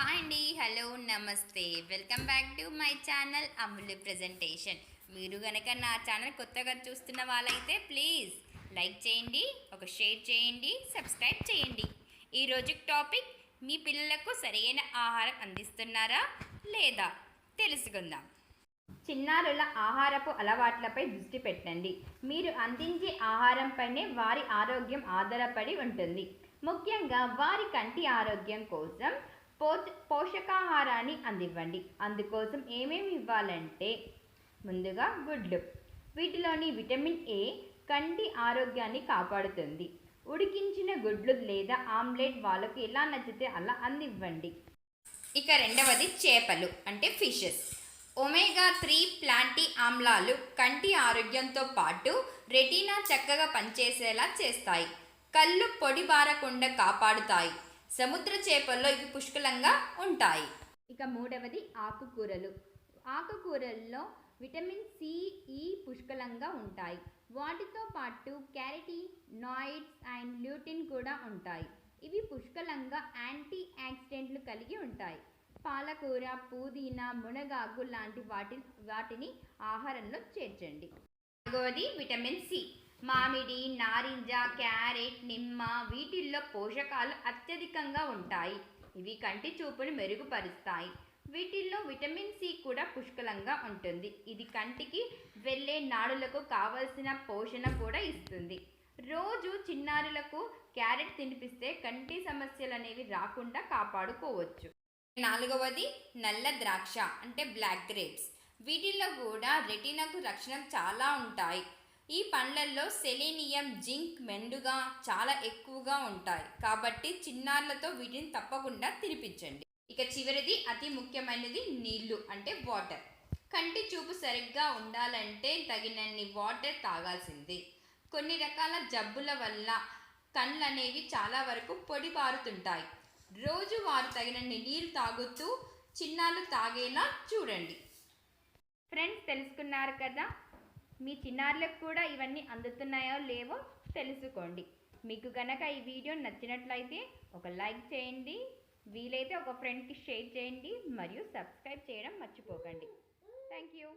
Hi అండి hello నమస్తే. Welcome back to my channel Amulya presentation. మీరు కనుక నా ఛానల్ కొత్తగా చూస్తున్న వాళ్ళైతే ప్లీజ్ లైక్ చేయండి ఒక షేర్ చేయండి సబ్స్క్రైబ్ చేయండి. ఈరోజు టాపిక్ మీ పిల్లలకు సరైన ఆహారం అందిస్తున్నారా లేదా తెలుసుకుందాం. చిన్నారుల ఆహారపు అలవాట్లపై దృష్టి పెట్టండి. మీరు అందించే ఆహారంపైనే వారి ఆరోగ్యం ఆధారపడి ఉంటుంది. ముఖ్యంగా వారి కంటి ఆరోగ్యం కోసం పో పోషకాహారాన్ని అందివ్వండి. అందుకోసం ఏమేమి ఇవ్వాలంటే ముందుగా గుడ్లు. వీటిలోని విటమిన్ ఏ కంటి ఆరోగ్యాన్ని కాపాడుతుంది. ఉడికించిన గుడ్లు లేదా ఆమ్లెట్ వాళ్ళకు ఎలా నచ్చితే అలా అందివ్వండి. ఇక రెండవది చేపలు అంటే ఫిషెస్. ఒమేగా త్రీ ప్లాంటీ ఆమ్లాలు కంటి ఆరోగ్యంతో పాటు రెటీనా చక్కగా పనిచేసేలా చేస్తాయి. కళ్ళు పొడి బారకుండా కాపాడుతాయి. సముద్ర చేపల్లో ఇవి పుష్కలంగా ఉంటాయి. ఇక మూడవది ఆకుకూరలు. ఆకుకూరల్లో విటమిన్ సి ఈ పుష్కలంగా ఉంటాయి. వాటితో పాటు క్యారటీ నాయిడ్స్ అండ్ ల్యూటిన్ కూడా ఉంటాయి. ఇవి పుష్కలంగా యాంటీ యాక్సిడెంట్లు కలిగి ఉంటాయి. పాలకూర పుదీనా మునగాకు లాంటి వాటి వాటిని ఆహారంలో చేర్చండి. నాలుగవది విటమిన్ సి. మామిడి నారింజ క్యారెట్ నిమ్మ వీటిల్లో పోషకాలు అత్యధికంగా ఉంటాయి. ఇవి కంటి చూపును మెరుగుపరుస్తాయి. వీటిల్లో విటమిన్ సి కూడా పుష్కలంగా ఉంటుంది. ఇది కంటికి వెళ్ళే నాడులకు కావలసిన పోషణ కూడా ఇస్తుంది. రోజు చిన్నారులకు క్యారెట్ తినిపిస్తే కంటి సమస్యలు అనేవి రాకుండా కాపాడుకోవచ్చు. నాలుగవది నల్ల ద్రాక్ష అంటే బ్లాక్ గ్రేప్స్. వీటిల్లో కూడా రెటినాకు రక్షణ చాలా ఉంటాయి. ఈ పండ్లల్లో సెలీనియం జింక్ మెండుగా చాలా ఎక్కువగా ఉంటాయి. కాబట్టి చిన్నారులతో వీటిని తప్పకుండా తినిపించండి. ఇక చివరిది అతి ముఖ్యమైనది నీళ్ళు అంటే వాటర్. కంటి చూపు సరిగ్గా ఉండాలంటే తగినన్ని వాటర్ తాగాల్సిందే. కొన్ని రకాల జబ్బుల వల్ల కళ్ళు అనేవి చాలా వరకు పొడిబారుతుంటాయి. రోజు వారు తగినన్ని నీళ్ళు తాగుతూ చిన్నాళ్ళు తాగేలా చూడండి. ఫ్రెండ్స్ తెలుసుకున్నారు కదా? మీ చిన్నారులకు కూడా ఇవన్నీ అందుతున్నాయో లేవో తెలుసుకోండి. మీకు గనక ఈ వీడియో నచ్చినట్లయితే ఒక లైక్ చేయండి వీలైతే ఒక ఫ్రెండ్కి షేర్ చేయండి మరియు సబ్స్క్రైబ్ చేయడం మర్చిపోకండి. Thank you